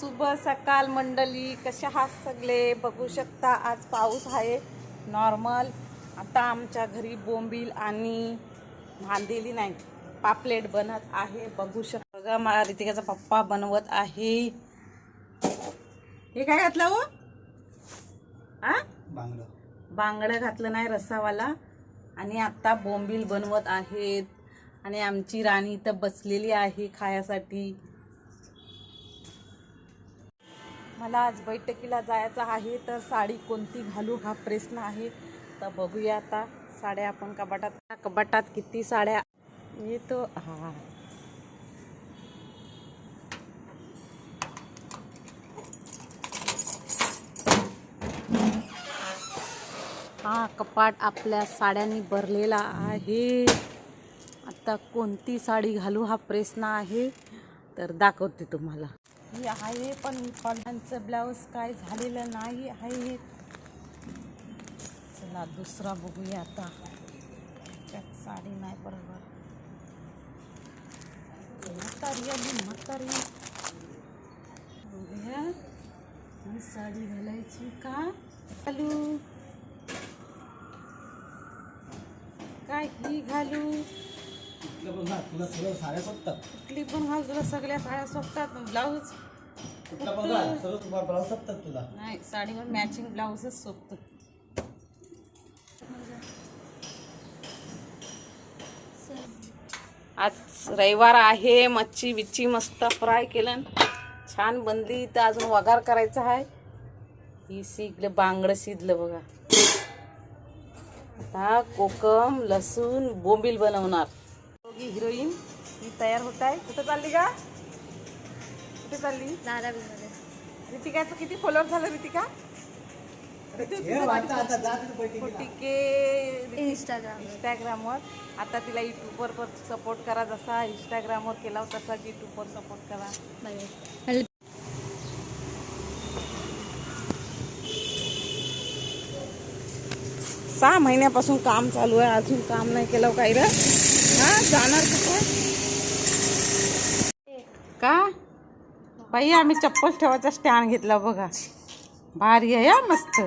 शुभ सकाळ मंडळी कशा आहात सगळे? बघू शकता आज पाऊस आहे नॉर्मल आता आमच्या घरी बोंबील आणि भांदेली नाही पापलेट बनत आहे. बघू शकता बघा मला रितिकाचा पप्पा बनवत आहे. हे काय घातलं हो? आ? बांगडं. बांगडं घातलं नाही रसावाला. आणि आता बोंबील बनवत आहेत. आणि आमची राणी इथं बसलेली आहे खायासाठी. मला आज बैठकीला जायचं आहे तर साडी कोणती घालू हा प्रश्न आहे. तर बघूया आता साड्या आपण कपाटात कपाटात किती साड्या येतो हा. हा कपाट आपल्या साड्यांनी भरलेला आहे. आता कोणती साडी घालू हा प्रश्न आहे तर दाखवते तुम्हाला. ही आहे पण कॉलरचं ब्लाऊज काय झालेलं नाही आहे चला दुसरा बघूया आता. त्यात साडी नाही बरोबर. म्हातारी आली म्हातारी. बघूया. ही साडी घालायची का? घालू. काय ही घालू? तुला तुला सगळं साड्या सोबतात कुठली पण घाल तुला सगळ्या साड्या सोबतात ब्लाऊज कुठला पण घाल सगळं तुम्हाला ब्लाऊज सोबतात तुला. नाही साडीवर मॅचिंग ब्लाऊजच सोबत आज रविवार आहे मच्छी बिच्छी मस्त फ्राय केलं. छान बनली तर अजून वगार करायचा आहे. ही शिकलं बांगडं शिजलं बघा. आता कोकम लसूण बोंबील बनवणार. दोघी हिरोईन ही तयार होत आहे. कुठं चालली का कुठे चालली? रितिकाचं किती फॉलोअर झालं रितिका? हे. फोर्टी इंस्टाग्राम इंस्टाग्रामवर आता तिला युट्यूबवर पण सपोर्ट करा जसा. इंस्टाग्रामवर केला होता तसाच युट्यूबवर सपोर्ट करा. सहा महिन्यापासून काम चालू आहे. अजून काम नाही केलं हो काही रे. हा जाणार कुठं? का? बाई आम्ही चप्पल ठेवायचा स्टँड घेतला बघा. भारी आहे मस्त.